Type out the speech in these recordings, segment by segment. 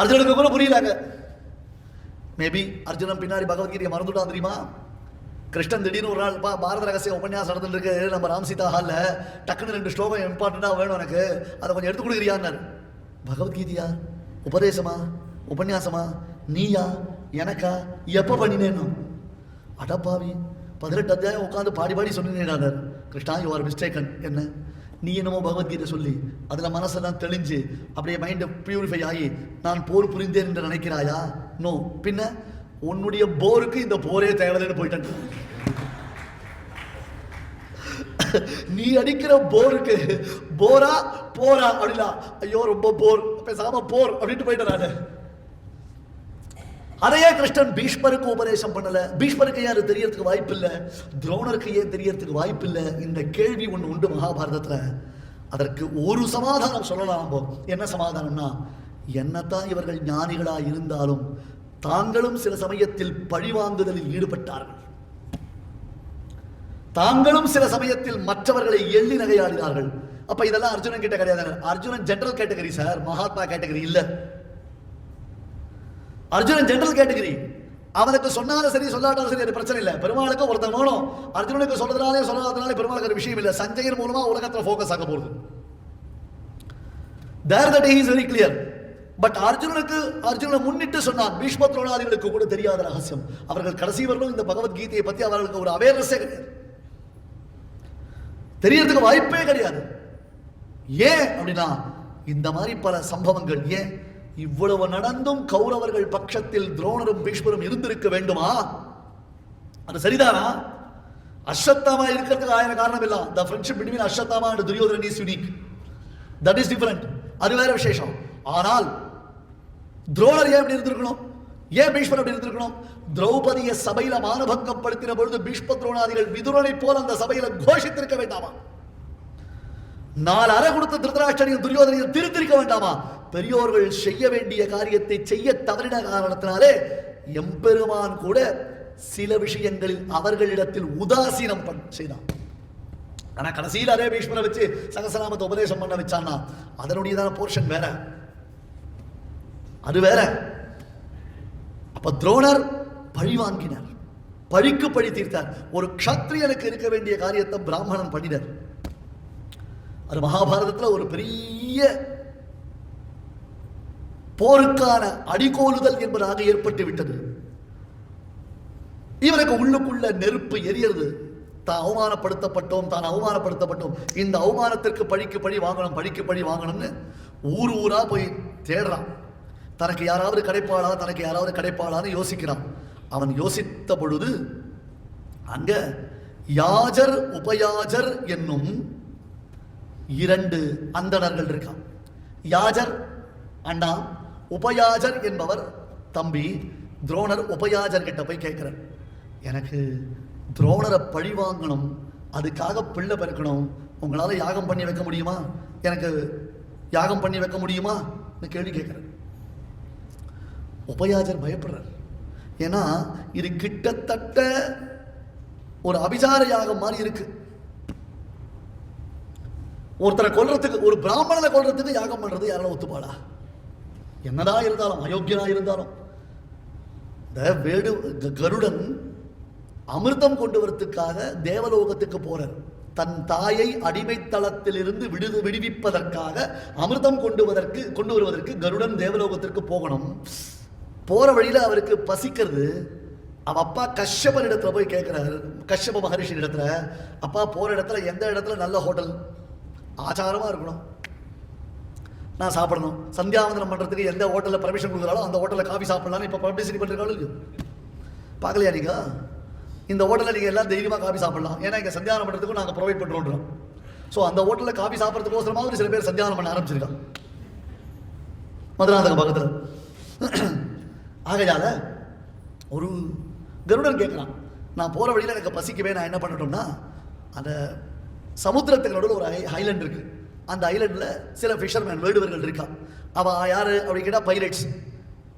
அர்ஜுனுக்கு கூட புரியலாங்க. மேபி அர்ஜுனன் பின்னாடி பகவத்கீதையை மறந்துட்டான் தெரியுமா? கிருஷ்ணன் திடீர்னு ஒரு நாள் பா பாரத ரகசிய உபன்யாசம் நடந்துட்டு இருக்கு நம்ம ராம் சீதா ஹாலில் டக்குன்னு ரெண்டு ஸ்லோகம் இம்பார்ட்டண்ட்டாக வேணும் எனக்கு. அதை கொஞ்சம் எடுத்து கொடுக்குறியான்னாரு. பகவத்கீதையா? உபதேசமா? உபன்யாசமா? நீயா? எனக்கா? எப்போ பண்ணினேன்னு? அடப்பாவி. பதினெட்டு அத்தியாயம் உட்காந்து பாடி பாடி சொன்னேன் கிருஷ்ணா யூ ஆர் மிஸ்டேக்கன் என்ன? நீ என்னமோ பகவத்கீதை சொல்லி அதில் மனசெல்லாம் தெளிஞ்சு அப்படியே மைண்டை பியூரிஃபை ஆகி நான் போர் புரிந்தேன் என்று நினைக்கிறாயா? நோ பின்ன உன்னுடைய போருக்கு இந்த போரே தேவையில்லைன்னு போயிட்டேன். நீ அடிக்கிற போருக்கு போரா போரா அப்படின்னா ஐயோ ரொம்ப போர் பேசாம போர் அப்படின்ட்டு போயிட்டேன் நான். அதையே கிருஷ்ணன் பீஷ்மருக்கு உபதேசம் பண்ணல. பீஷ்மருக்கு ஏன் அது தெரியறதுக்கு வாய்ப்பு இல்லை துரோணருக்கு ஏன் தெரியறதுக்கு வாய்ப்பு இல்லை இந்த கேள்வி ஒன்று உண்டு மகாபாரதத்துல. அதற்கு ஒரு சமாதானம் சொல்லலாம் நம்ம என்ன சமாதானம்னா என்னத்தான் இவர்கள் ஞானிகளா இருந்தாலும் தாங்களும் சில சமயத்தில் பழிவாங்குதலில் ஈடுபட்டார்கள். தாங்களும் சில சமயத்தில் மற்றவர்களை எள்ளி நகையாடினார்கள். அப்ப இதெல்லாம் அர்ஜுனன் கிட்ட கிடையாது. Arjunan general category sir Mahatma category இல்ல. அர்ஜுனன் ஜென்ரல் கேட்டகிரி அவனுக்கு சொன்னாலும் சரி சொல்லாட்டாலும் சரி அது பிரச்சனை இல்லை. பெருமாளுக்கு ஒருத்தன் வேணும். அர்ஜுனனுக்கு சொல்றதுனாலே சொல்லாதனாலே பெருமாளுக்கு ஒரு விஷயம் இல்லை. சஞ்சயன் மூலமா உலகத்துல ஃபோக்கஸ் ஆக போகுது. There that is very clear but அர்ஜுனனுக்கு அர்ஜுனனை முன்னிட்டு சொன்னான். பீஷ்ம துரோணாதிகளுக்கு கூட தெரியாத ரகசியம். அவர்கள் கடைசி வரலும் இந்த பகவத்கீதையை பத்தி அவர்களுக்கு ஒரு அவேர்னஸே கிடையாது. தெரியறதுக்கு வாய்ப்பே கிடையாது. ஏன் அப்படின்னா இந்த மாதிரி பல சம்பவங்கள் ஏன் இவ்வளவு நடந்தும் கௌரவர்கள் பட்சத்தில் துரோணரும் பீஷ்மரும் இருந்திருக்க வேண்டுமா? அது சரிதானா? அஸ்வத்தாமா இருக்கிறதுக்கு ஆயிரம் காரணம் இல்ல. The friendship between Ashwatthama and Duryodhan is unique that is different அது வேற விசேஷம். ஆனால் துரோணர் ஏன் இப்படி இருந்திருக்கணும்? ஏன் பீஷ்மர் அப்படி இருந்திருக்கணும்? திரௌபதிய சபையில மானபங்கப்படுத்தின பொழுது பீஷ்ம துரோணாதிகள் விதுரனை போல அந்த சபையில கோஷித்திருக்க வேண்டாமா? நாலு அறை கொடுத்த திருதராட்சனையும் துரியோதனையும் திருத்திருக்க வேண்டாமா? பெரியோர்கள் செய்ய வேண்டிய காரியத்தை செய்ய தவறின காரணத்தினாலே எம்பெருமான் கூட சில விஷயங்களில் அவர்களிடத்தில் உதாசீனம் பண் செய்தான். ஆனா கடைசியில் அதே பீஷ்மரை வச்சு சகசநாமத்தை உபதேசம் பண்ண வச்சான்னா அதனுடையதான போர்ஷன் வேற. அது வேற. அப்ப துரோணர் பழி வாங்கினார். பழிக்கு பழி தீர்த்தார். ஒரு க்ஷத்ரியனுக்கு இருக்க வேண்டிய காரியத்தை பிராமணன் பண்ணினர். அது மகாபாரதத்துல ஒரு பெரிய போருக்கான அடிகோலுதல் என்பதாக ஏற்பட்டு விட்டது இவனுக்கு உள்ளுக்குள்ள நெருப்பு எரியறது. தான் அவமானப்படுத்தப்பட்டோம் தான் அவமானப்படுத்தப்பட்டோம். இந்த அவமானத்திற்கு பழிக்கு பழி வாங்கணும் பழிக்கு பழி வாங்கணும்னு ஊர் ஊரா போய் தேடுறான். தனக்கு யாராவது கிடைப்பாளா தனக்கு யாராவது கிடைப்பாளான்னு யோசிக்கிறான். அவன் யோசித்த பொழுது அங்க யாஜர் உபயாஜர் என்னும் இரண்டு அந்தணர்கள் இருக்கான். யாஜர் அண்ணா உபயாஜர் என்பவர் தம்பி துரோணர் உபயாஜர் கிட்ட போய் கேட்குறார். எனக்கு துரோணரை பழி வாங்கணும் அதுக்காக பிள்ளை பெருக்கணும் உங்களால் யாகம் பண்ணி வைக்க முடியுமா? எனக்கு யாகம் பண்ணி வைக்க முடியுமா? கேள்வி கேட்கிறேன் உபயாஜர் பயப்படுறார். ஏன்னா இது கிட்டத்தட்ட ஒரு அபிசார யாகம் மாதிரி இருக்கு. ஒருத்தரை கொல்றதுக்கு ஒரு பிராமணனை கொல்றதுக்கு யாகம் பண்றது யாரால ஒத்துப்பாளா? என்னதா இருந்தாலும் அயோக்கியனா இருந்தாலும் இந்த வேடு க- கருடன் அமிர்தம் கொண்டு வரத்துக்காக தேவலோகத்துக்கு போறார். தன் தாயை அடிமைத்தளத்திலிருந்து விடுது விடுவிப்பதற்காக அமிர்தம் கொண்டு கொண்டு வருவதற்கு கருடன் தேவலோகத்திற்கு போகணும். போற வழியில அவருக்கு பசிக்கிறது. அவ அப்பா கஷ்யபன் இடத்துல போய் கேட்குறாரு கஷ்யப மகரிஷி இடத்துல அப்பா போற இடத்துல எந்த இடத்துல? நல்ல ஹோட்டல். ஆச்சாரமா இருக்கணும். நான் சாப்பிடணும். சந்தியாவந்தனம் பண்ணுறதுக்கு எந்த ஹோட்டலில் பர்மிஷன் கொடுக்குறாலும் அந்த ஹோட்டலில் காஃபி சாப்பிட்லான்னு இப்போ பப்ளிசிட்டி பண்ணிருக்காலும் பார்க்கலையா நீங்கள் இந்த ஹோட்டலில் நீங்கள் எல்லாம் தைரியமாக காஃபி சாப்பிடலாம். ஏன்னா இங்கே சந்தியானம் பண்ணுறதுக்கும் நாங்கள் ப்ரொவைட் பண்ணுறோன்றோம் ஸோ அந்த ஹோட்டலில் காஃபி சாப்பிட்றதுக்கோசரமாவது சில பேர் சந்தியானம் பண்ண ஆரம்பிச்சிருக்காங்க. மதுராந்தகம் பக்கத்தில். ஆகையால் ஒரு கருடன் கேட்குறான் நான் போகிற வழியில் எனக்கு பசிக்கவே நான் என்ன பண்ணட்டோம்னா அந்த சமுத்திரத்துக்கு நடுவில் ஒரு ஹை ஹைலண்ட் இருக்குது அந்த ஐலண்டில் சில ஃபிஷர்மேன் வேடுவர்கள் இருக்கா? அவள் யார் அப்படி கேட்டால் பைலட்ஸ்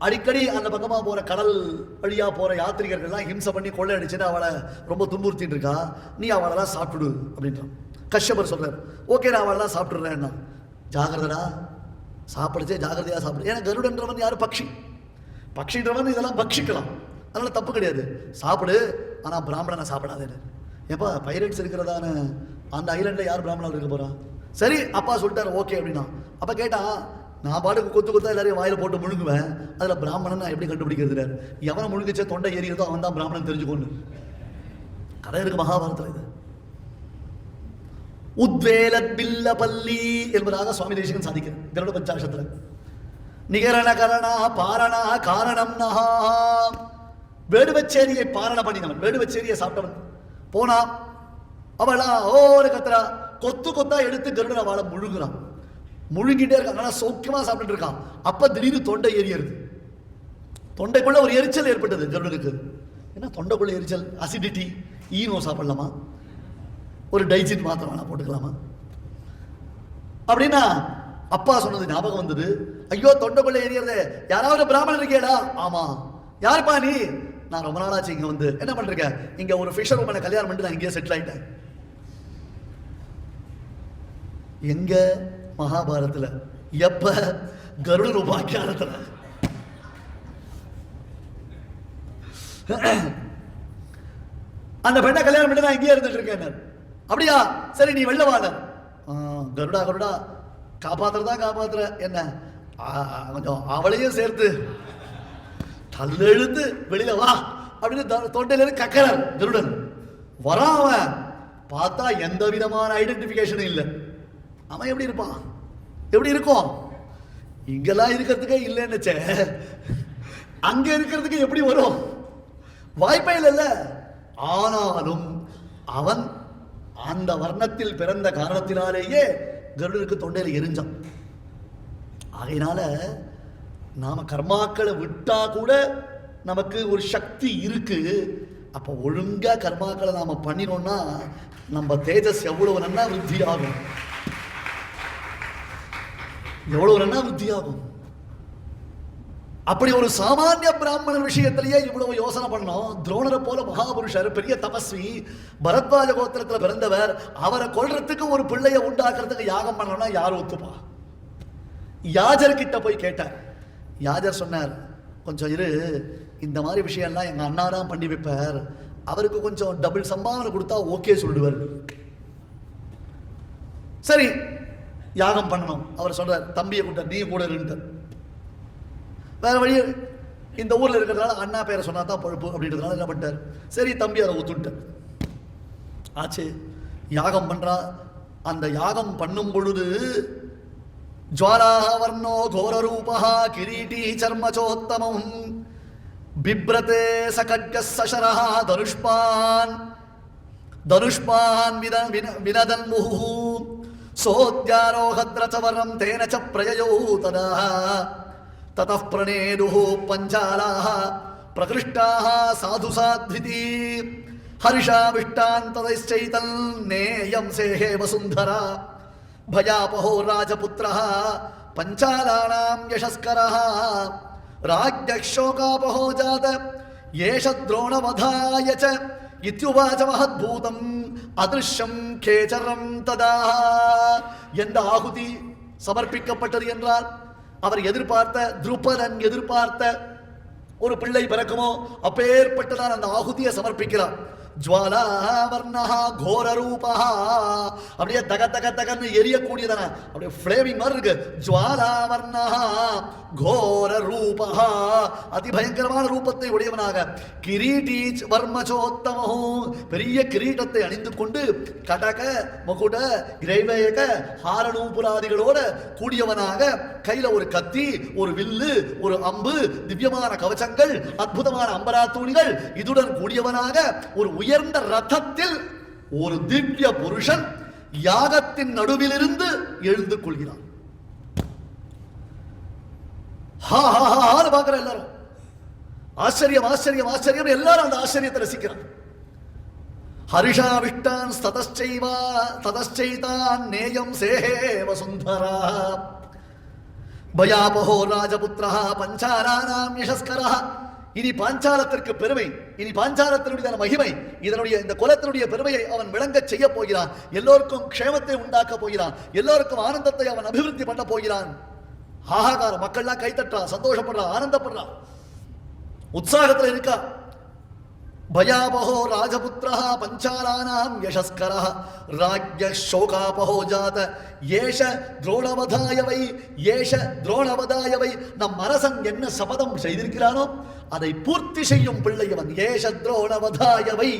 அடிக்கடி அந்த பக்கமாக போகிற கடல் வழியாக போகிற யாத்ரிகர்கள்லாம் ஹிம்சை பண்ணி கொள்ளை அடிச்சுட்டு அவளை ரொம்ப துன்புறுத்திட்டு இருக்கா? நீ அவளெல்லாம் சாப்பிட்டுடு அப்படின்றான். கஷ்யபர் சொல்கிறார் ஓகே நான் அவளெல்லாம் சாப்பிட்டுடுறேன்னா ஜாகிரதடா சாப்பிடுச்சே ஜாகிரதையாக சாப்பிடு. ஏன்னா கருடன்றவன் யார் பக்ஷி. பக்ஷின்றவன் இதெல்லாம் பக்ஷிக்கலாம். அதனால் தப்பு கிடையாது. சாப்பிடு ஆனால் பிராமணனை சாப்பிடாதேன்னு. ஏப்பா பைரட்ஸ் இருக்கிறதான அந்த ஐலண்டில் யார் பிராமணன் இருக்க போகிறான் சரி அப்பா சொல்லிட்டாரு ஓகே அப்படின்னா. அப்போ கேட்டான் நான் பாட்டுக்கு கொத்து கொத்தா எல்லாரையும் வாயில போட்டு முழுங்குவேன். அதில் பிராமணன் நான் எப்படி கண்டுபிடிக்கிறது எவனை முழுங்கிச்சே தொண்டை ஏறியதோ அவன் தான் பிராமணன் தெரிஞ்சுக்கொண்டு கதை இருக்கு மகாபாரதத்தில் இது. உத்வேலத் பில்ல பல்லி என்பதாக சுவாமி தேசிகன் சாதிக்கிறேன் கருட பஞ்சாசத்துல நிகரண கரணா பாரணா காரணம் நகா. வேடுவச்சேரியை பாரண பண்ணினவன் வேடுவச்சேரியை சாப்பிட்டவன். போனா அவளா ஓரு கத்துறா. கொத்து கொத்தா எடுத்து கருடனை வாழ முழுங்குறான். முழுங்கிட்டே இருக்கான். ஆனால் சௌக்கியமாக சாப்பிட்டுட்டு இருக்கான். அப்ப திடீர்னு தொண்டை எரியறது தொண்டைக்குள்ள ஒரு எரிச்சல் ஏற்பட்டது கருடனுக்கு. என்ன? தொண்டைக்குள்ள எரிச்சல் அசிடிட்டி ஈனோ சாப்பிடலாமா? ஒரு டைஜின் மாத்திரம் வேணா போட்டுக்கலாமா? அப்படின்னா அப்பா சொன்னது ஞாபகம் வந்தது. ஐயோ தொண்டைக்குள்ள எரியறது யாராவது பிராமணன் இருக்கேடா ஆமா. யாருப்பா நீ? நான் ரொம்ப நாளாச்சு இங்கே வந்து. என்ன பண்ணுறேன் இங்கே ஒரு ஃபிஷர் உமனை கல்யாணம் பண்ணிட்டு நான் இங்கேயே செட்டில் ஆகிட்டேன் எங்க மகாபாரதத்துல? எப்ப? கருட உபாக்கியானத்துல. அந்த பெண்ணை கல்யாணம் பண்ணி நான் இங்கேயே இருந்துட்டு இருக்கேன் அப்படியா? சரி நீ வெளில வாங்க கருடா கருடா. காப்பாத்துறதா காப்பாத்துற. என்ன? கொஞ்சம் அவளையும் சேர்த்து. தள்ளெழுந்து வெளியில வா. அப்படின்னு தொண்டையில இருந்து கக்கறார் கருடன். வரான் அவன். பார்த்தா எந்த விதமான ஐடென்டிபிகேஷனும் இல்லை. அவன் எப்படி இருப்பான்? எப்படி இருக்கும்? இங்கெல்லாம் இருக்கிறதுக்கே இல்லைன்னுச்சே. அங்க இருக்கிறதுக்கு எப்படி வரும்? வாய்ப்பே இல்லைல்ல. ஆனாலும் அவன் அந்த வர்ணத்தில் பிறந்த காரணத்தினாலேயே கருடருக்கு தொண்டையில் எரிஞ்சான். ஆகையினால நாம கர்மாக்களை விட்டா கூட நமக்கு ஒரு சக்தி இருக்கு. அப்ப ஒழுங்கா கர்மாக்களை நாம பண்ணினோம்னா நம்ம தேஜஸ் எவ்வளவு நன்னா விருத்தி ஆகும் எவ்வளவு நன்னா புத்தியாகும் அப்படி ஒரு சாமானிய பிராமணன் விஷயத்திலேயே இவ்வளவு யோசனை பண்ணோம். துரோணரை போல மகாபுருஷர் பெரிய தபஸ்வி பரத்வாஜ கோத்திரத்தில் பிறந்தவர் அவரை கொள்றதுக்கு ஒரு பிள்ளைய உண்டாக்குறதுக்கு யாகம் பண்ணோம்னா யார் ஒத்துப்பா? யாஜர் கிட்ட போய் கேட்டார். யாஜர் சொன்னார் கொஞ்சம் இரு இந்த மாதிரி விஷயம்லாம் எங்க அண்ணா தான் பண்ணி வைப்பார். அவருக்கு கொஞ்சம் டபுள் சம்பாவனை கொடுத்தா ஓகே சொல்லுவார். சரி யாகம் பண்ணணும். அவர் சொல்றார் தம்பியை கூட்ட நீ கூட இருந்துட்டு வேற வழி இந்த ஊர்ல இருக்கிறதுனால அண்ணா பேரை சொன்னா தான் பழுப்பு அப்படின்றதுனால என்ன பண்ணிட்டார்? சரி தம்பி அதை ஒத்துட்டார் ஆச்சு. யாகம் பண்றா அந்த யாகம் பண்ணும் பொழுது ஜுவாலாவர்ணோ கோரரூபா கிரீட்டி சர்மச்சோத்தமம் பிப்ரதே சகட்க சசரா தனுஷ்பான். தனுஷ்பான் வின வினதன் முஹூ. सोऽद्यारोहद्र च वरं तेन च प्रययोतनाः। ततः प्रणेदुः पञ्चालाः, प्रकृष्टाः साधुसाध्विती हर्षाविष्टान्तदैश्चैतन्नेयं सेहे वसुन्धरा। भयापहो राजपुत्रः, पञ्चालानां यशस्करः। राज्ञः जात एष द्रोणवधाय च इत्युवाच महद्भूतम्। அதிர்ஷம் கேஜரம் ததா. எந்த ஆகுதி சமர்ப்பிக்கப்பட்டது என்றால் அவர் எதிர்பார்த்த துருபதன் எதிர்பார்த்த ஒரு பிள்ளை பிறக்குமோ அப்பேற்பட்டதான் அந்த ஆகுதியை சமர்ப்பிக்கிறார். ஜுவாலா கோர ரூபா அப்படியே தக தக தகன்னு எரியக்கூடியதான அப்படியே ஃப்ளேமிங் மாதிரி இருக்கு. ஜுவாலா கோர ரூபா அதிபயங்கரமான ரூபத்தை உடையவனாக கிரீட்டி வர்மஜோத்தமோ. பெரிய கிரீட்டத்தை அணிந்து கொண்டு கடக முகுட இறைவேக ஹாரணூபுராதிகளோட கூடியவனாக கையில ஒரு கத்தி ஒரு வில்லு ஒரு அம்பு திவ்யமான கவச்சங்கள் அற்புதமான அம்பரா துணிகள் இதுடன் கூடியவனாக ஒரு உயிர் உயர்ந்த ரதத்தில் ஒரு திவ்ய புருஷன் யாகத்தின் நடுவிலிருந்து எழுந்து கொள்கிறான். பார்க்கிற எல்லாரும். ஆச்சரியம் ஆச்சரியம் ஆச்சரியம். எல்லாரும் அந்த ஆச்சரியத்தை ரசிக்கிறான் ஹரிஷாவிஷ்டான் ததச்சைவா ததச்சைதான் நேயம் சேஹே வசுந்தரா. பயாபகோ ராஜபுத்திரா பஞ்சாராணாம் யசஸ்கரா இனி பாஞ்சாலத்திற்கு பெருமை இனி பாஞ்சாலத்தினுடைய மகிமை இதனுடைய இந்த குலத்தினுடைய பெருமையை அவன் விளங்கச் செய்ய போகிறான். எல்லோருக்கும் க்ஷேமத்தை உண்டாக்க போகிறான். எல்லோருக்கும் ஆனந்தத்தை அவன் அபிவிருத்தி பண்ண போகிறான். ஆகாதார மக்கள்லாம் கைத்தட்டுறான் சந்தோஷப்படுறான் ஆனந்தப்படுறான் உற்சாகத்துல இருக்கா? భయాపహో ராஜபுத்திரா పంచాళానాం యశస్కర ராஜ்ய శోకాపహో ஜாத ஏஷ துரோணவதாயவை ஏஷ துரோணவதாயவை நம் அரசன் என்ன சபதம் செய்திருக்கிறானோ அதை பூர்த்தி செய்யும் பிள்ளையவன் ஏஷ துரோணவதாயவை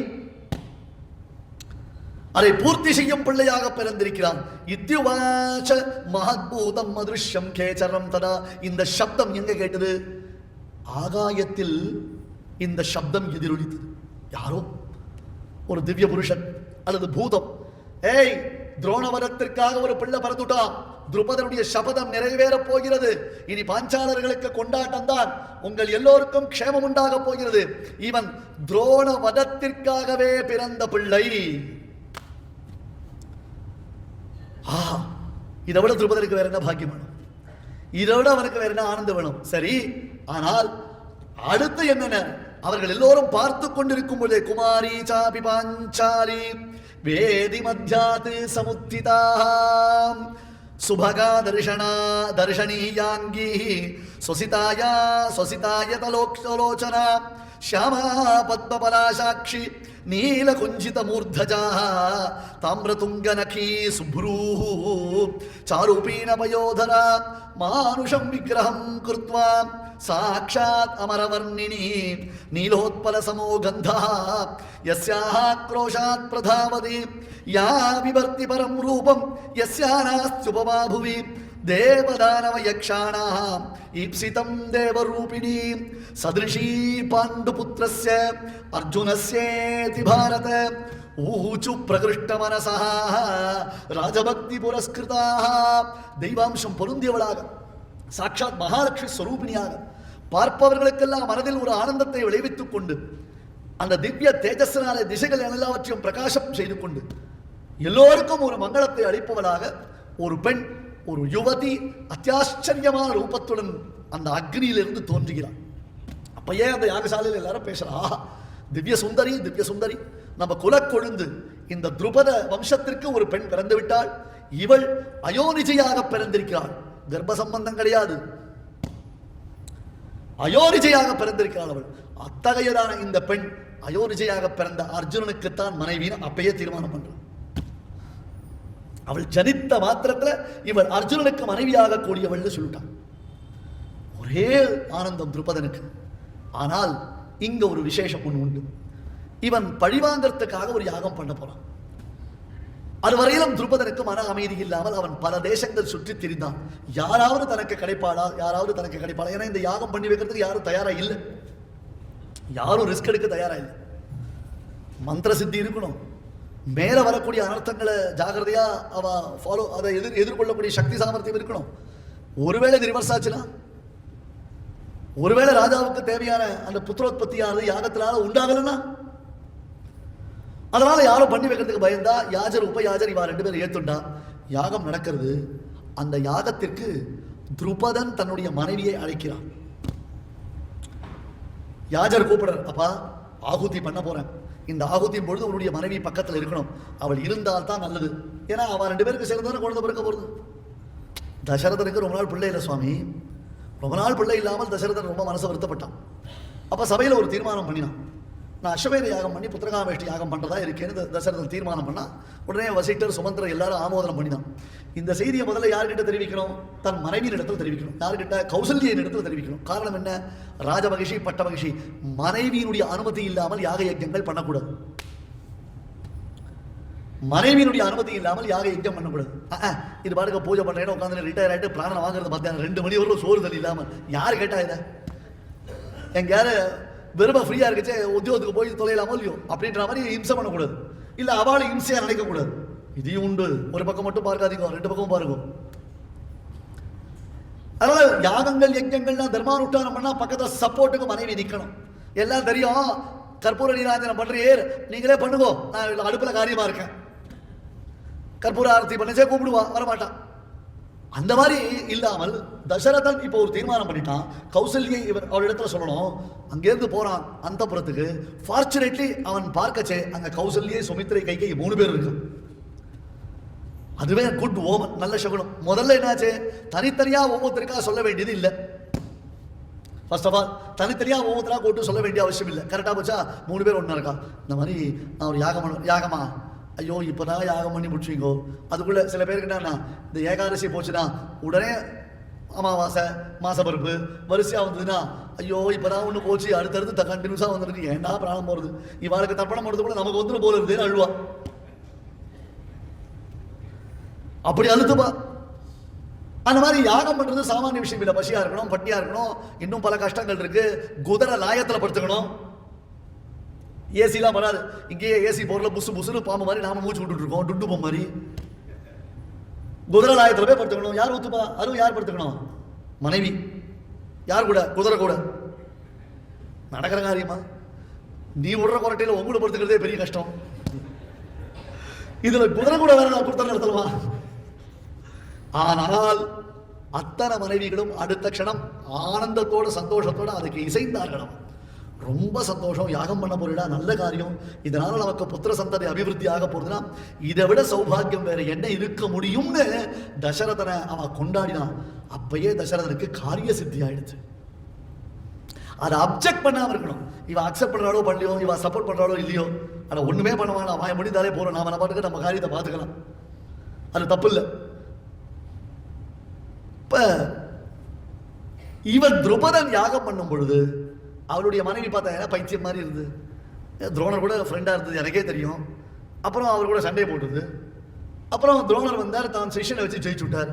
அதை பூர்த்தி செய்யும் பிள்ளையாக பிறந்திருக்கிறான். இத்யுவாச்ச மகத்பூதம் மதுஷ்யம் கேச்சரம் தடா இந்த சப்தம் எங்க கேட்டது? ஆகாயத்தில் இந்த சப்தம் எதிரொலித்தது. யாரோ? ஒரு திவ்ய புருஷன் அல்லது பூதம். ஏய் துரோணவனத்திற்காக ஒரு பிள்ளை பறந்துட்டா. துருபதனுடைய சபதம் நிறைவேறப் போகிறது. இனி பாஞ்சாலர்களுக்கு கொண்டாட்டம் தான். உங்கள் எல்லோருக்கும் க்ஷேமம் உண்டாக போகிறது. இவன் துரோண வதத்திற்காகவே பிறந்த பிள்ளை. ஆ இதை விட துருபதனுக்கு வேற என்ன பாக்கியம் வேணும்? இதை விட அவனுக்கு வேற என்ன ஆனந்தம் வேணும்? சரி ஆனால் அடுத்து என்னென்ன? அவர்கள் எல்லோரும் பார்த்து கொண்டிருக்கும் பொழுதே குமாரி சாபி பாஞ்சாலி வேதி மத்தியாத் சமுத்திதாம் சுபகா தர்ஷனா தர்ஷனீயாங்கி சொசிதாயா சொசிதாய தலோக்ஷலோச்சனா శ్యామా పద్మపరాశాక్షి నీలకుంజితమూర్ధజా తామ్రతుంగనఖీ శుభ్రూ చారుపీణపయోధరా మానుషం విగ్రహం కృత్వా साक्षात् अमरवर्णिनी नीलोत्पलसमो गन्धः यस्याः क्रोशात् प्रधावति या विवर्ति परं रूपं यस्या नास्त्युपमा भुवि देवदानवयक्षाणां ईप्सितं देवरूपिणी सदृशी पाण्डुपुत्रस्य अर्जुनस्येति भारत ऊचु प्रकृष्टमनसः राजभक्तिपुरस्कृताः தெய்வாம்சம் பொருந்தியவளாக சாட்சாத் மகாலட்சுமி ஸ்வரூபிணியாக பார்ப்பவர்களுக்கெல்லாம் மனதில் ஒரு ஆனந்தத்தை விளைவித்துக் கொண்டு அந்த திவ்ய தேஜஸ்னாலே திசைகள் எல்லாவற்றையும் பிரகாசம் செய்து கொண்டு எல்லோருக்கும் ஒரு மங்களத்தை அளிப்பவளாக ஒரு பெண் ஒரு யுவதி அத்தியாச்சரியமான ரூபத்துடன் அந்த அக்னியிலிருந்து தோன்றுகிறாள். அப்பயே அந்த யாகசாலையில் எல்லாரும் பேசுறா? ஆஹா, திவ்ய சுந்தரி திவ்ய சுந்தரி நம்ம குலக்கொழுந்து இந்த துருபத வம்சத்திற்கு ஒரு பெண் பிறந்து விட்டாள். இவள் அயோனிஜையாக பிறந்திருக்கிறாள். கர்ப்ப சம்பந்தம் கிடையாது. அயோரிஜையாக பிறந்திருக்கிறாள் அவள். அத்தகையதான இந்த பெண் அயோரிஜையாக பிறந்த அர்ஜுனனுக்குத்தான் மனைவின்னு அப்பயே தீர்மானம் பண்றான் அவள் ஜனித்த மாத்திரத்துல இவள் அர்ஜுனனுக்கு மனைவியாக கூடியவள்னு சொல்லிட்டான். ஒரே ஆனந்தம் துருபதனுக்கு. ஆனால் இங்க ஒரு விசேஷம் ஒன்று உண்டு. இவன் பழிவாங்கறதுக்காக ஒரு யாகம் பண்ண போறான். அதுவரையிலும் துருபதனுக்கு மன அமைதி இல்லாமல் அவன் பல தேசங்கள் சுற்றி திரிந்தான். யாராவது தனக்கு கிடைப்பாளா? யாராவது தனக்கு கிடைப்பாளா? ஏன்னா இந்த யாகம் பண்ணி வைக்கிறதுக்கு யாரும் தயாரா இல்லை. யாரும் ரிஸ்க் எடுக்க தயாரா இல்லை. மந்திர சித்தி இருக்கணும். மேலே வரக்கூடிய அனர்த்தங்களை ஜாகிரதையா அவ ஃபாலோ அதை எதிர் எதிர்கொள்ளக்கூடிய சக்தி சாமர்த்தியம் இருக்கணும். ஒருவேளை இது ரிவர்ஸ் ஆச்சுன்னா ஒருவேளை ராஜாவுக்கு தேவையான அந்த புத்திரோத்பத்தியானது யாகத்தினால உண்டாகலைன்னா அதனால யாரும் பண்ணி வைக்கிறதுக்கு பயந்தா யாஜர் உபயாஜர் இவா ரெண்டு பேரும் ஏத்துண்டா. யாகம் நடக்கிறது அந்த யாகத்திற்கு துருபதன் தன்னுடைய மனைவியை அழைக்கிறான். யாஜர் கூப்பிடுறார் அப்பா ஆகுதி பண்ண போறேன். இந்த ஆகுதியின் பொழுது உன்னுடைய மனைவி பக்கத்துல இருக்கணும். அவள் இருந்தால் தான் நல்லது. ஏன்னா அவள் ரெண்டு பேருக்கு சேர்ந்தாலும் குழந்தை பிறக்க போகிறது தசரதனுக்கு ரொம்ப நாள் பிள்ளை இல்லை சுவாமி. ரொம்ப நாள் பிள்ளை இல்லாமல் தசரதன் ரொம்ப மனசு வருத்தப்பட்டான். அப்போ சபையில ஒரு தீர்மானம் பண்ணினான். நான் அஸ்வமேத யாகம் பண்ணி புத்திரகாமேஷ்டி யாகம் பண்ணுறதா இருக்கேன்னு தசரதன் தீர்மானம் பண்ணால் உடனே வசிட்டர் சுமந்திர எல்லாரும் ஆமோதனம் பண்ணிதான். இந்த செய்தியை முதல்ல யார்கிட்ட தெரிவிக்கணும் தன் மனைவியின் இடத்தில் தெரிவிக்கணும் யார்கிட்ட? கௌசல்யின் இடத்துல தெரிவிக்கணும் காரணம் என்ன? ராஜமகிஷி பட்ட மகிஷி மனைவியினுடைய அனுமதி இல்லாமல் யாக யஜ்யங்கள் பண்ணக்கூடாது. மனைவியினுடைய அனுமதி இல்லாமல் யாக யஜ்ஞம் பண்ணக்கூடாது. இது பாருங்க பூஜை பண்றேன்னு உட்காந்து ரிட்டையர் ஆகிட்டு பிராணம் வாங்குறது பார்த்தேன் ரெண்டு மணி வரலும் சோறுதல் இல்லாமல் யார் கேட்டா இதை? எங்கேயாவது வெறுமா ஃப்ரீயா இருக்கச்சே உத்தியோகத்துக்கு போய் தொலைலாமோ இல்லையோ? அப்படின்ற மாதிரி இம்சை பண்ணக்கூடாது. இல்லை அவளை இம்சையாக நினைக்கக்கூடாது. இதையும் உண்டு. ஒரு பக்கம் மட்டும் பார்க்காதீங்க ரெண்டு பக்கமும் பாருங்க. அதனால யாகங்கள் யஜ்ஞங்கள்லாம் தர்மானுஷ்டானம் பண்ணால் பக்கத்தில் சப்போர்ட்டுக்கு மனைவி நிற்கணும் எல்லாம் தெரியும். கற்பூர நீராஞ்சனம் பண்ணுறியே நீங்களே பண்ணுவோம் நான் அடுப்பில் காரியமா இருக்கேன். கற்பூர ஆரத்தி பண்ணச்சே கூப்பிடுவா. வரமாட்டான் அந்த மாதிரி இல்லாமல் தசரதன் இப்போ ஒரு தீர்மானம் பண்ணிட்டான். கௌசல்யை இவர் அவரிடத்துல சொல்லணும். அங்கேருந்து போறான். அந்த புறத்துக்கு ஃபார்ச்சுனேட்லி அவன் பார்க்கச்சே அந்த கௌசல்யை சுமித்ரை கைகை மூணு பேர் இருக்கு. அதுவே குட் ஓமன் நல்ல சகுனம். முதல்ல என்னாச்சு? தனித்தனியா ஒவ்வொருத்தருக்கா சொல்ல வேண்டியது இல்லை. ஃபர்ஸ்ட் ஆஃப் ஆல் தனித்தனியாக ஒவ்வொருத்தராக கூட்டு சொல்ல வேண்டிய அவசியம் இல்லை. கரெக்டாக போச்சா? மூணு பேர் ஒன்றா இருக்கா? இந்த மாதிரி நான் ஒரு யாகம் யாகமா ஐயோ இப்போ தான் யாகம் பண்ணி முடிச்சுங்கோ. அதுக்குள்ளே சில பேருக்கு என்னன்னா இந்த ஏகாதசி போச்சுன்னா உடனே அமாவாசை மாசப்பருப்பு வரிசையாக வந்ததுன்னா ஐயோ இப்போ தான் ஒன்று போச்சு அடுத்தடுத்து கண்டினியூஸாக வந்துருக்கு ஏன்டா பிராணம் போகிறது இவாளுக்கு தர்ப்பணம் போடுறது கூட நமக்கு வந்துடும் போல இருக்குதுன்னு அழுவா. அப்படி அழுத்துப்பா அந்த மாதிரி யாகம் பண்ணுறது சாமானிய விஷயம் இல்லை. பசியாக இருக்கணும் பட்டியாக இருக்கணும் இன்னும் பல கஷ்டங்கள் இருக்குது குதிரை லாயத்தில் படுத்துக்கணும். ஏசிலாம் வராது. இங்கேயே ஏசி போரில் புசு புசுன்னு பாம்பு மாதிரி நாம மூச்சு விட்டுட்டு டுண்டு பொம்மை மாதிரி. குதிரை லாயத்தில் போய் படுத்துக்கணும். யார் ஒத்துப்பா அதுவும் யார் படுத்துக்கணும்? மனைவி. யார் கூட? குதிரை கூட. நடக்கிற காரியமா? நீ விடுற குரட்டையில் உங்களை படுத்துக்கிறதே பெரிய கஷ்டம். இதில் குதிரை கூட வேற நான் கொடுத்த நடத்தலுமா ஆனால் அத்தனை மனைவிகளும் அடுத்த க்ஷணம் ஆனந்தத்தோட சந்தோஷத்தோட அதுக்கு இசைந்தார்களாம் ரொம்ப சந்தோஷம். யாகம் பண்ண போறீடா நல்ல காரியம். இதனால நமக்கு புத்திர சந்ததி அபிவிருத்தி ஆக போறதுன்னா இதை விட சௌபாகியம் வேற என்ன இருக்க முடியும்னு தசரதனை அவன் கொண்டாடினான். அப்பயே தசரதனுக்கு காரிய சித்தி ஆயிடுச்சு. அதை அப்செக்ட் பண்ணாம இருக்கணும். இவன் அக்செப்ட் பண்றாளோ பண்ணலையோ இவன் சப்போர்ட் பண்றாளோ இல்லையோ ஆனால் ஒண்ணுமே பண்ண வேணாம். முடிந்தாலே போறோம். நாம நம்ம பாட்டுக்கு நம்ம காரியத்தை பார்த்துக்கலாம். அது தப்பு இல்லை. இப்ப இவன் துருபதன் யாகம் பண்ணும் பொழுது அவளுடைய மனைவி பார்த்தா ஏன்னா பைத்தியம் மாதிரி இருந்தது துரோணர் கூட ஃப்ரெண்டாக இருந்தது எனக்கே தெரியும். அப்புறம் அவர் கூட சண்டை போட்டது. அப்புறம் துரோணர் வந்தார் தான் சிஷனை வச்சு ஜெயிச்சு விட்டார்.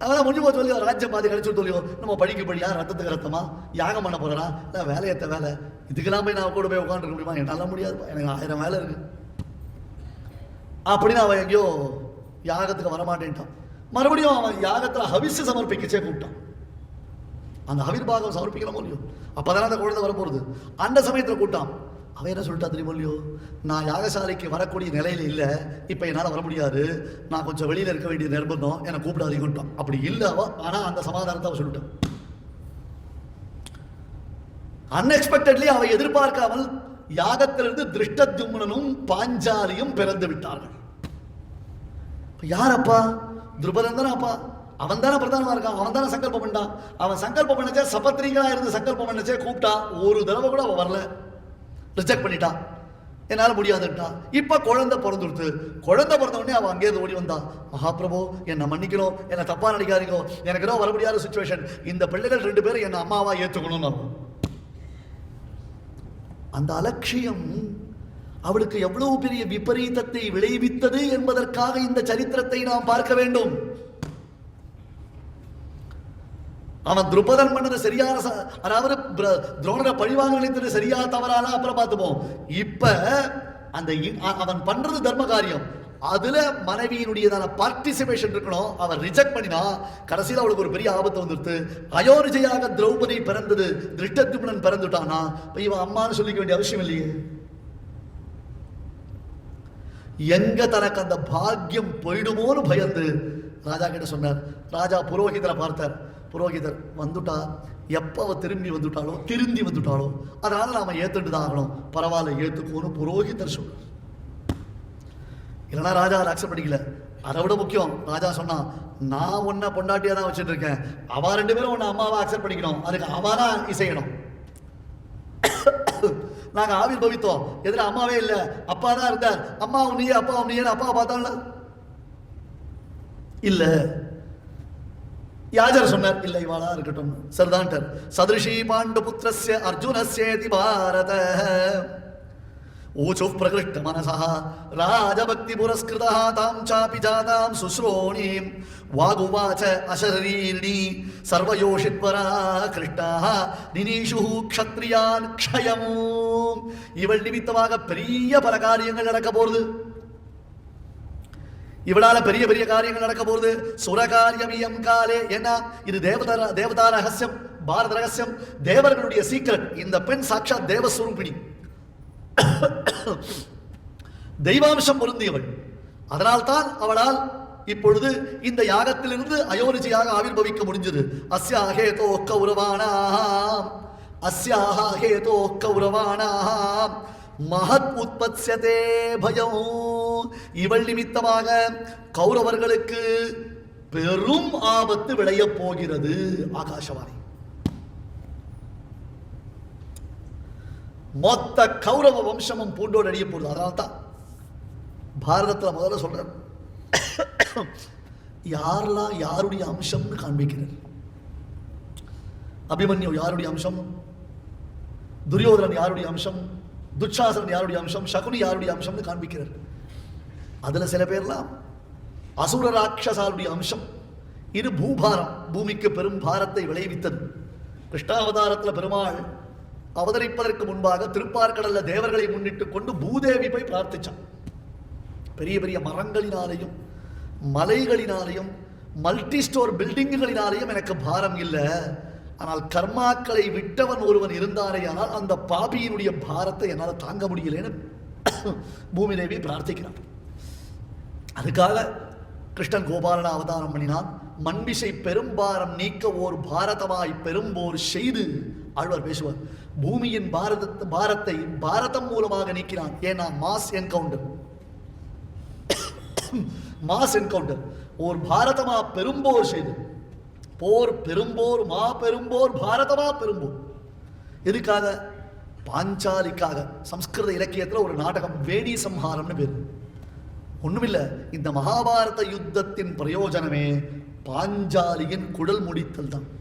அதனால் முடிஞ்சு போக சொல்லி ராஜ்யம் பாதி கிடைச்சு சொல்லியோ நம்ம படிக்க படியா ரத்தத்துக்கு ரத்தமா? யாகம் பண்ண போகிறா இல்லை வேலையத்த வேலை. இதுக்கெல்லாம் போய் நான் கூட போய் உட்காந்துருக்க முடியுமா? என்னால் முடியாது எனக்கு ஆயிரம் வேலை இருக்கு. அப்படின்னு அவன் எங்கேயோ யாகத்துக்கு வரமாட்டேன்ட்டான். மறுபடியும் அவன் யாகத்தில் ஹவிசு சமர்ப்பிக்கச்சே கூப்பிட்டான். அந்த அவிர்பாகம் சமர்ப்பிக்கலாமோ இல்லையோ அப்போ தானே அந்த குழந்தை வரப்போகிறது அந்த சமயத்தில் கூட்டம் அவன் என்ன சொல்லிட்டா தெரியுமோ இல்லையோ நான் யாகசாலைக்கு வரக்கூடிய நிலையில் இல்லை. இப்போ என்னால் வர முடியாது. நான் கொஞ்சம் வெளியில் இருக்க வேண்டிய நிர்பந்தம். என்னை கூப்பிடாதீங்கன்ட்டான் அப்படி இல்லை அவ. ஆனால் அந்த சமாதானத்தை அவன் சொல்லிட்டான். அன்எக்ஸ்பெக்டட்லி அவன் எதிர்பார்க்காமல் யாகத்திலிருந்து திருஷ்டத்யும்னனும் பாஞ்சாலியும் பிறந்து விட்டார்கள். யாரப்பா துருபதன் தானே அப்பா. அவன் தானே பிரதானமா இருக்கான் அவன் தானே சங்கல்பம் பண்ணான் அவன் சங்கல்பம் பண்ணச்சே சபத்ரிகளா இருந்து சங்கல்பம் பண்ணச்சே கூப்பிட்டா. ஒரு தடவை கூட அவன் வரல. ரிஜெக்ட் பண்ணிட்டான் என்னால் முடியாதுன்ட்டான் இப்போ குழந்தை பிறந்துடுத்து. குழந்தை பிறந்த உடனே அவன் அங்கேயிருந்து ஓடி வந்தான். மகாபிரபு என்னை மன்னிக்கணும். என்னை தப்பாக நினைக்காதீங்க. எனக்கு ஏதோ வர முடியாத சுச்சுவேஷன் இந்த பிள்ளைகள் ரெண்டு பேரும் என்னை அம்மாவா ஏற்றுக்கணும்னு அந்த அலட்சியம் அவளுக்கு எவ்வளவு பெரிய விபரீதத்தை விளைவித்தது என்பதற்காக இந்த சரித்திரத்தை நாம் பார்க்க வேண்டும். அவன் துருபதன் பண்ணது சரியான அதாவது துரோணரை பழிவாங்க நினைத்தது சரியா தவறால அப்புறம் பார்த்துப்போம். இப்ப அந்த இ- அவன் பண்றது தர்ம காரியம் அதுல மனைவியினுடையதான பார்ட்டிசிபேஷன் இருக்கணும். அவன் ரிஜெக்ட் பண்ணினா கடைசியில் அவளுக்கு ஒரு பெரிய ஆபத்து வந்துடுத்து அயோரிஜையாக திரௌபதி பிறந்தது திருஷ்டத்யும்னன் பிறந்துட்டானா? இப்ப இவன் அம்மான்னு சொல்லிக்க வேண்டிய அவசியம் இல்லையே. எங்க தனக்கு அந்த பாக்கியம் போயிடுமோன்னு பயந்து ராஜா கிட்ட சொன்னார். ராஜா புரோகிதரை பார்த்தார். புரோகிதர் வந்துட்டா எப்போ அவள் திரும்பி வந்துட்டாலோ திருந்தி வந்துட்டாலோ அதனால் நாம ஏற்றுட்டு தான் ஆகணும். பரவாயில்ல ஏற்றுக்கோன்னு புரோகிதர் சொல்கிறார் இல்லைன்னா ராஜா அதை அக்செப்ட் பண்ணிக்கல அதை விட முக்கியம் ராஜா சொன்னான் நான் ஒன்றை பொண்டாட்டியாக தான் வச்சுட்டு இருக்கேன். அவள் ரெண்டு பேரும் ஒன்று அம்மாவை அக்செப்ட் பண்ணிக்கணும். அதுக்கு அவ தான் இசையணும். நாங்கள் ஆவில் பவித்தோம். எதிர அம்மாவே இல்லை. அப்பா தான் இருந்தார். அம்மாவும் நீயே அப்பாவும் நீயே அப்பா பார்த்தாங்களா? இல்லை. யாஜர் சொன்னார் இல்லை இவாளா இருக்கட்டும் சரிதான்ட்டார் சதிருஷி பாண்டு புத்திரஸ்ய அர்ஜுனஸ்யேதி பாரத ऊचुः प्रकृष्टमनसः राजभक्तिपुरस्कृतः तां चापि जातां शुश्रोणीं वागुवाच अशरीरिणी सर्वयोषित्वरा कृष्टाः நினீஷுः க்ஷத்ரியான் க்ஷயமு இவள் நிமித்தமாக பெரிய பல காரியங்கள் நடக்க போறது இவளால பெரிய பெரிய காரியங்கள் நடக்க போகுது. சுரகாரியம் காலே. என்ன இது தேவதா தேவதா ரகசியம் பாரத ரகசியம். தேவர்களுடைய சீக்கிரம் இந்த பெண் சாட்சாத் தேவஸ்வரூபிணி. தெய்வாம்சம் பொருந்தியவள். அதனால்தான் அவளால் இப்பொழுது இந்த யாகத்திலிருந்து அயோரிஜியாக ஆவிர்பவிக்க முடிஞ்சது. அஸ்யாஹேதோ கௌரவானாம் அஸ்யாஹேதோ கௌரவானாம் மகத் உற்பத்தியதே பயம். இவள் நிமித்தமாக கௌரவர்களுக்கு பெரும் ஆபத்து விளையப் போகிறது ஆகாசவாணி. மொத்த கௌரவ வம்சமும் பூண்டோடு அடிய போகுது அதனால தான் பாரதத்தில் முதல்ல சொல்றார் யாரெல்லாம் யாருடைய அம்சம்னு காண்பிக்கிறார் அபிமன்யு யாருடைய அம்சம்? துரியோதனன் யாருடைய அம்சம்? துச்சாசனன் யாருடைய அம்சம்? சகுனி யாருடைய அம்சம்னு காண்பிக்கிறார். அதில் சில பேர்லாம் அசுர ராட்சசாருடைய அம்சம். இது பூபாரம் பூமிக்கு பெரும் பாரத்தை விளைவித்தது. கிருஷ்ணாவதாரத்தில் பெருமாள் அவதரிப்பதற்கு முன்பாக திருப்பார்கடல்ல தேவர்களை முன்னிட்டு கொண்டு பூதேவி போய் பிரார்த்திச்சான். பெரிய பெரிய மரங்களினாலேயும் மலைகளினாலேயும் மல்டி ஸ்டோர் பில்டிங்குகளினாலேயும் எனக்கு பாரம் இல்லை. ஆனால் கர்மாக்களை விட்டவன் ஒருவன் இருந்தாரே ஆனால் அந்த பாபியினுடைய பாரத்தை என்னால் தாங்க முடியலன்னு பூமி தேவி பிரார்த்திக்கிறான் அதுக்காக கிருஷ்ணன் கோபாலன அவதாரம் பண்ணினான். மண்பிசை பெரும்பாரம் நீக்க ஓர் பாரதமாய் பெரும்போர் செய்து ஆழ்வார் பேசுவார். பூமியின் பாரத பாரத்தை பாரதம் மூலமாக நீக்கினான். ஏன்னா மாஸ் என்கவுண்டர் மாஸ் என்கவுண்டர் ஓர் பாரதமா பெரும்போர் செய்து. போர் பெரும்போர் மா பெரும்போர் பாரதமா பெரும்போர். எதுக்காக? பாஞ்சாலிக்காக. சம்ஸ்கிருத இலக்கியத்தில் ஒரு நாடகம் வேடி சம்ஹாரம்னு பேரு. ஒன்றுமில்லை இந்த மகாபாரத யுத்தத்தின் பிரயோஜனமே பாஞ்சாலியின் குடல் முடித்தல் தான்.